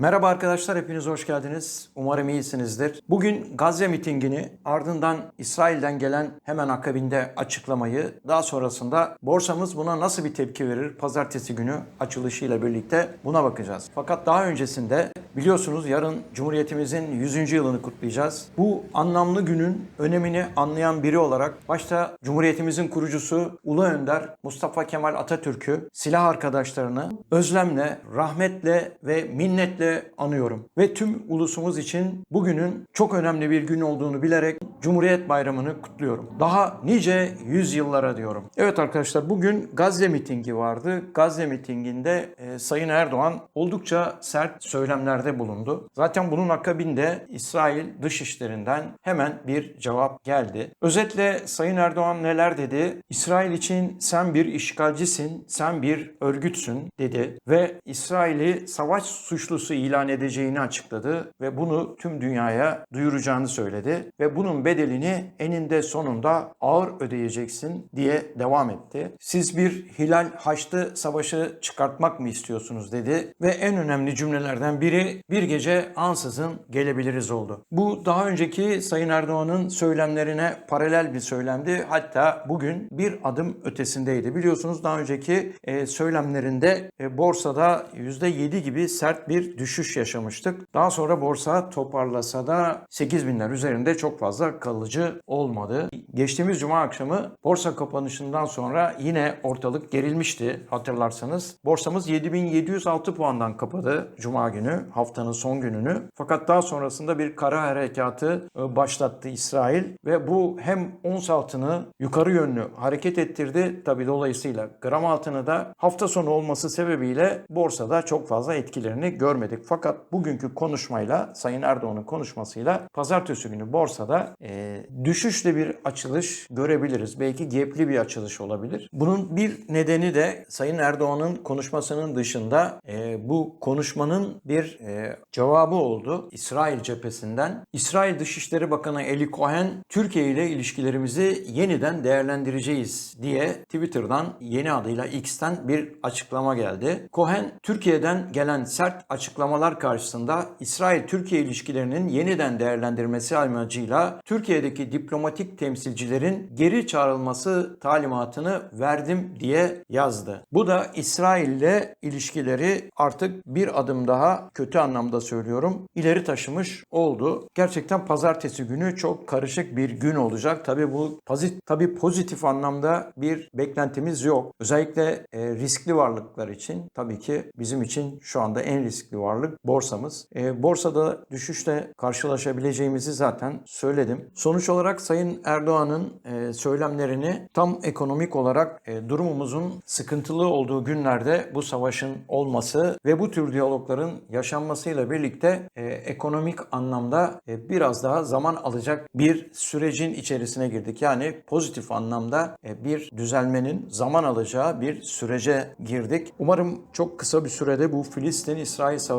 Merhaba arkadaşlar, hepiniz hoş geldiniz. Umarım iyisinizdir. Bugün Gazze mitingini, ardından İsrail'den gelen hemen akabinde açıklamayı, daha sonrasında borsamız buna nasıl bir tepki verir pazartesi günü açılışıyla birlikte buna bakacağız. Fakat daha öncesinde biliyorsunuz yarın Cumhuriyetimizin 100. yılını kutlayacağız. Bu anlamlı günün önemini anlayan biri olarak başta Cumhuriyetimizin kurucusu Ulu Önder Mustafa Kemal Atatürk'ü, silah arkadaşlarını özlemle, rahmetle ve minnetle anıyorum. Ve tüm ulusumuz için bugünün çok önemli bir gün olduğunu bilerek Cumhuriyet Bayramı'nı kutluyorum. Daha nice yüzyıllara diyorum. Evet arkadaşlar bugün Gazze mitingi vardı. Gazze mitinginde e, Sayın Erdoğan oldukça sert söylemlerde bulundu. Zaten bunun akabinde İsrail Dışişlerinden hemen bir cevap geldi. Özetle Sayın Erdoğan neler dedi? İsrail için sen bir işgalcisin, sen bir örgütsün dedi ve İsrail'i savaş suçlusu ilan edeceğini açıkladı ve bunu tüm dünyaya duyuracağını söyledi ve bunun bedelini eninde sonunda ağır ödeyeceksin diye devam etti. Siz bir Hilal Haçlı Savaşı çıkartmak mı istiyorsunuz dedi ve en önemli cümlelerden biri bir gece ansızın gelebiliriz oldu. Bu daha önceki Sayın Erdoğan'ın söylemlerine paralel bir söylemdi. Hatta bugün bir adım ötesindeydi. Biliyorsunuz daha önceki e, söylemlerinde e, borsada %7 gibi sert bir düşüş yaşamıştık. Daha sonra borsa toparlasa da 8 binler üzerinde çok fazla kalıcı olmadı. Geçtiğimiz cuma akşamı borsa kapanışından sonra yine ortalık gerilmişti hatırlarsanız. Borsamız 7706 puandan kapadı cuma günü haftanın son gününü. Fakat daha sonrasında bir kara harekatı e, başlattı İsrail ve bu hem ons altını yukarı yönlü hareket ettirdi. Tabi dolayısıyla gram altını da hafta sonu olması sebebiyle borsada çok fazla etkilerini görmedik. Fakat bugünkü konuşmayla Sayın Erdoğan'ın konuşmasıyla pazartesi günü borsada e, düşüşle bir açılış görebiliriz. Belki gepli bir açılış olabilir. Bunun bir nedeni de Sayın Erdoğan'ın konuşmasının dışında e, bu konuşmanın bir e, cevabı oldu İsrail cephesinden. İsrail Dışişleri Bakanı Eli Cohen Türkiye ile ilişkilerimizi yeniden değerlendireceğiz diye Twitter'dan yeni adıyla X'ten bir açıklama geldi. Cohen Türkiye'den gelen sert açıklamalar karşısında İsrail-Türkiye ilişkilerinin yeniden değerlendirmesi amacıyla Türkiye'deki diplomatik temsilcilerin geri çağrılması talimatını verdim diye yazdı. Bu da İsrail ile ilişkileri artık bir adım daha kötü anlamda söylüyorum ileri taşımış oldu. Gerçekten pazartesi günü çok karışık bir gün olacak. Tabii bu pozitif, tabii pozitif anlamda bir beklentimiz yok. Özellikle e, riskli varlıklar için tabii ki bizim için şu anda en riskli varlık borsamız. E, borsada düşüşle karşılaşabileceğimizi zaten söyledim. Sonuç olarak Sayın Erdoğan'ın e, söylemlerini tam ekonomik olarak e, durumumuzun sıkıntılı olduğu günlerde bu savaşın olması ve bu tür diyalogların yaşanmasıyla birlikte e, ekonomik anlamda e, biraz daha zaman alacak bir sürecin içerisine girdik. Yani pozitif anlamda e, bir düzelmenin zaman alacağı bir sürece girdik. Umarım çok kısa bir sürede bu Filistin-İsrail savaşı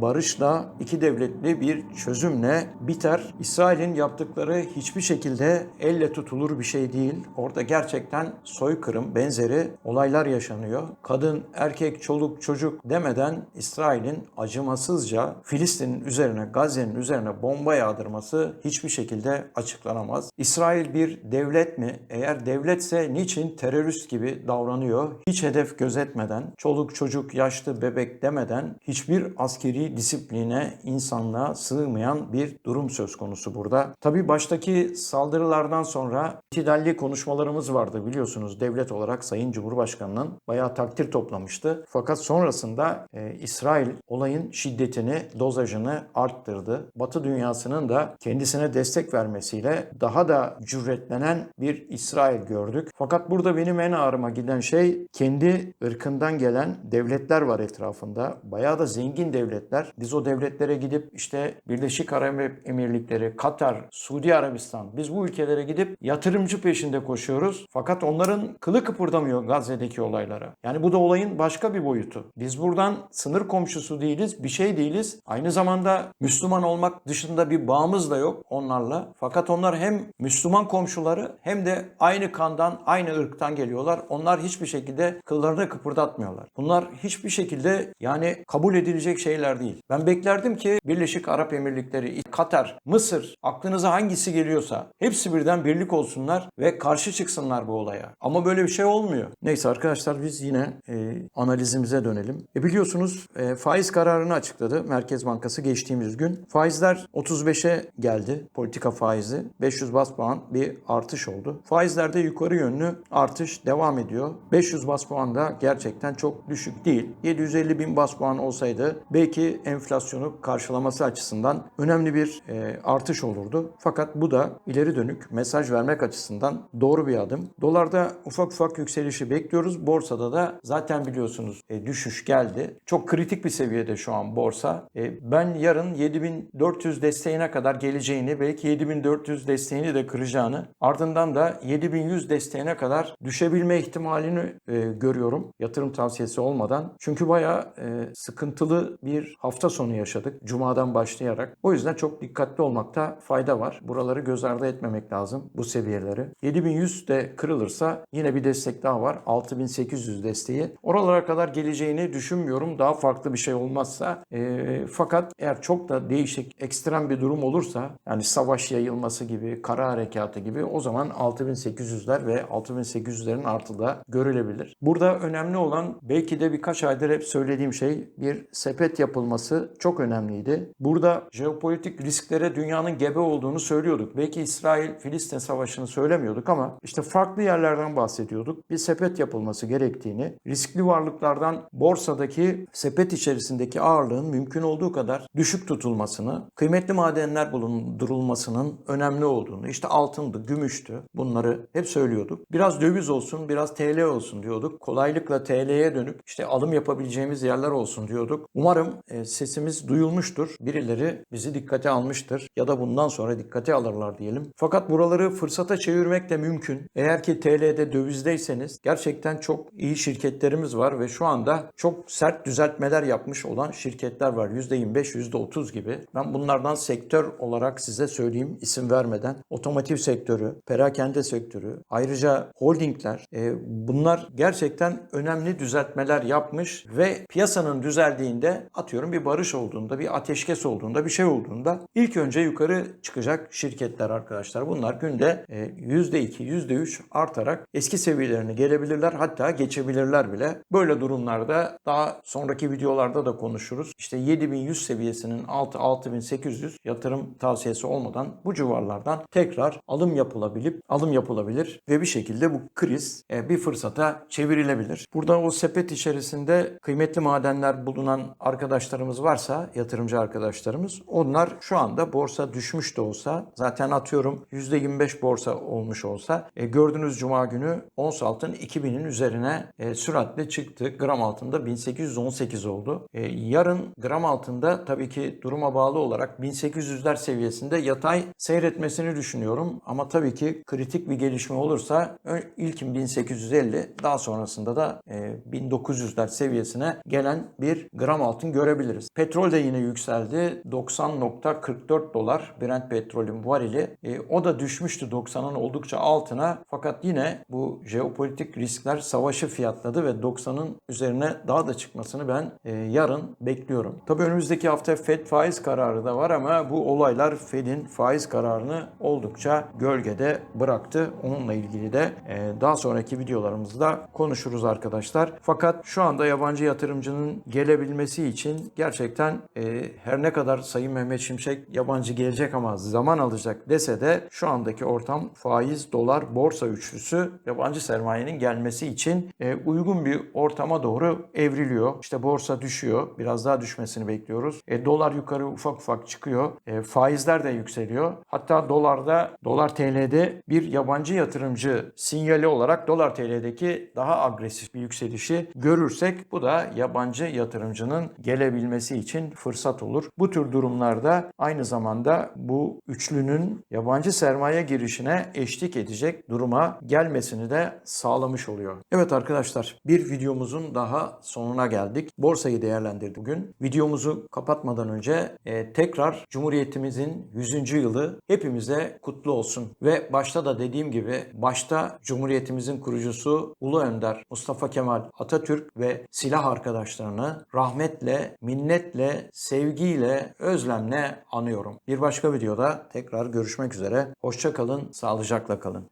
barışla iki devletli bir çözümle biter. İsrail'in yaptıkları hiçbir şekilde elle tutulur bir şey değil. Orada gerçekten soykırım benzeri olaylar yaşanıyor. Kadın, erkek, çoluk, çocuk demeden İsrail'in acımasızca Filistin'in üzerine, Gazze'nin üzerine bomba yağdırması hiçbir şekilde açıklanamaz. İsrail bir devlet mi? Eğer devletse niçin terörist gibi davranıyor? Hiç hedef gözetmeden, çoluk, çocuk, yaşlı, bebek demeden hiçbir askeri disipline, insanlığa sığmayan bir durum söz konusu burada. Tabii baştaki saldırılardan sonra itidalli konuşmalarımız vardı biliyorsunuz devlet olarak Sayın Cumhurbaşkanı'nın bayağı takdir toplamıştı. Fakat sonrasında e, İsrail olayın şiddetini, dozajını arttırdı. Batı dünyasının da kendisine destek vermesiyle daha da cüretlenen bir İsrail gördük. Fakat burada benim en ağrıma giden şey kendi ırkından gelen devletler var etrafında. Bayağı da zengin devletler. Biz o devletlere gidip işte Birleşik Arap Emirlikleri, Katar, Suudi Arabistan biz bu ülkelere gidip yatırımcı peşinde koşuyoruz. Fakat onların kılı kıpırdamıyor Gazze'deki olaylara. Yani bu da olayın başka bir boyutu. Biz buradan sınır komşusu değiliz, bir şey değiliz. Aynı zamanda Müslüman olmak dışında bir bağımız da yok onlarla. Fakat onlar hem Müslüman komşuları hem de aynı kandan, aynı ırktan geliyorlar. Onlar hiçbir şekilde kıllarını kıpırdatmıyorlar. Bunlar hiçbir şekilde yani kabul edilecek beklenecek şeyler değil. Ben beklerdim ki Birleşik Arap Emirlikleri, Katar, Mısır, aklınıza hangisi geliyorsa hepsi birden birlik olsunlar ve karşı çıksınlar bu olaya. Ama böyle bir şey olmuyor. Neyse arkadaşlar biz yine e, analizimize dönelim. E, biliyorsunuz e, faiz kararını açıkladı Merkez Bankası geçtiğimiz gün. Faizler 35'e geldi. Politika faizi 500 bas puan bir artış oldu. Faizlerde yukarı yönlü artış devam ediyor. 500 bas puan da gerçekten çok düşük değil. 750 bin bas puan olsaydı belki enflasyonu karşılaması açısından önemli bir e, artış olurdu. Fakat bu da ileri dönük mesaj vermek açısından doğru bir adım. Dolarda ufak ufak yükselişi bekliyoruz. Borsada da zaten biliyorsunuz e, düşüş geldi. Çok kritik bir seviyede şu an borsa. E, ben yarın 7400 desteğine kadar geleceğini, belki 7400 desteğini de kıracağını, ardından da 7100 desteğine kadar düşebilme ihtimalini e, görüyorum. Yatırım tavsiyesi olmadan. Çünkü bayağı e, sıkıntılı bir hafta sonu yaşadık. Cumadan başlayarak. O yüzden çok dikkatli olmakta fayda var. Buraları göz ardı etmemek lazım bu seviyeleri. 7100 de kırılırsa yine bir destek daha var. 6800 desteği. Oralara kadar geleceğini düşünmüyorum. Daha farklı bir şey olmazsa. E, fakat eğer çok da değişik, ekstrem bir durum olursa yani savaş yayılması gibi, kara harekatı gibi o zaman 6800'ler ve 6800'lerin artı da görülebilir. Burada önemli olan belki de birkaç aydır hep söylediğim şey bir sepet yapılması çok önemliydi. Burada jeopolitik risklere dünyanın gebe olduğunu söylüyorduk. Belki İsrail-Filistin savaşını söylemiyorduk ama işte farklı yerlerden bahsediyorduk. Bir sepet yapılması gerektiğini, riskli varlıklardan borsadaki sepet içerisindeki ağırlığın mümkün olduğu kadar düşük tutulmasını, kıymetli madenler bulundurulmasının önemli olduğunu, işte altındı, gümüştü bunları hep söylüyorduk. Biraz döviz olsun, biraz TL olsun diyorduk. Kolaylıkla TL'ye dönüp işte alım yapabileceğimiz yerler olsun diyorduk. Umarım e, sesimiz duyulmuştur. Birileri bizi dikkate almıştır ya da bundan sonra dikkate alırlar diyelim. Fakat buraları fırsata çevirmek de mümkün. Eğer ki TL'de dövizdeyseniz gerçekten çok iyi şirketlerimiz var ve şu anda çok sert düzeltmeler yapmış olan şirketler var. %25, %30 gibi. Ben bunlardan sektör olarak size söyleyeyim isim vermeden. Otomotiv sektörü, perakende sektörü, ayrıca holdingler e, bunlar gerçekten önemli düzeltmeler yapmış ve piyasanın düzeldiğinde atıyorum bir barış olduğunda, bir ateşkes olduğunda, bir şey olduğunda ilk önce yukarı çıkacak şirketler arkadaşlar. Bunlar günde e, %2, %3 artarak eski seviyelerine gelebilirler hatta geçebilirler bile. Böyle durumlarda daha sonraki videolarda da konuşuruz. İşte 7100 seviyesinin altı 6800 yatırım tavsiyesi olmadan bu civarlardan tekrar alım yapılabilip alım yapılabilir ve bir şekilde bu kriz e, bir fırsata çevrilebilir. Burada o sepet içerisinde kıymetli madenler bulunan arkadaşlarımız varsa yatırımcı arkadaşlarımız onlar şu anda borsa düşmüş de olsa zaten atıyorum %25 borsa olmuş olsa e, gördüğünüz cuma günü ons altın 2000'in üzerine e, süratle çıktı. Gram altında 1818 oldu. E, yarın gram altında tabii ki duruma bağlı olarak 1800'ler seviyesinde yatay seyretmesini düşünüyorum. Ama tabii ki kritik bir gelişme olursa ilkin 1850 daha sonrasında da e, 1900'ler seviyesine gelen bir gram altın görebiliriz. Petrol de yine yükseldi. 90.44 dolar Brent petrolün varili. E, o da düşmüştü 90'ın oldukça altına. Fakat yine bu jeopolitik riskler savaşı fiyatladı ve 90'ın üzerine daha da çıkmasını ben e, yarın bekliyorum. Tabii önümüzdeki hafta FED faiz kararı da var ama bu olaylar FED'in faiz kararını oldukça gölgede bıraktı. Onunla ilgili de e, daha sonraki videolarımızda konuşuruz arkadaşlar. Fakat şu anda yabancı yatırımcının gelebilmesi için gerçekten e, her ne kadar Sayın Mehmet Şimşek yabancı gelecek ama zaman alacak dese de şu andaki ortam faiz, dolar, borsa üçlüsü yabancı sermayenin gelmesi için e, uygun bir ortama doğru evriliyor. İşte borsa düşüyor. Biraz daha düşmesini bekliyoruz. E, dolar yukarı ufak ufak çıkıyor. E, faizler de yükseliyor. Hatta dolarda, dolar TL'de bir yabancı yatırımcı sinyali olarak dolar TL'deki daha agresif bir yükselişi görürsek bu da yabancı yatırımcının gelebilmesi için fırsat olur. Bu tür durumlarda aynı zamanda bu üçlünün yabancı sermaye girişine eşlik edecek duruma gelmesini de sağlamış oluyor. Evet arkadaşlar bir videomuzun daha sonuna geldik. Borsayı değerlendirdik bugün. Videomuzu kapatmadan önce e, tekrar Cumhuriyetimizin 100. yılı hepimize kutlu olsun. Ve başta da dediğim gibi başta Cumhuriyetimizin kurucusu Ulu Önder Mustafa Kemal Atatürk ve silah arkadaşlarını rahmetle hürmetle, minnetle, sevgiyle, özlemle anıyorum. Bir başka videoda tekrar görüşmek üzere. Hoşça kalın, sağlıcakla kalın.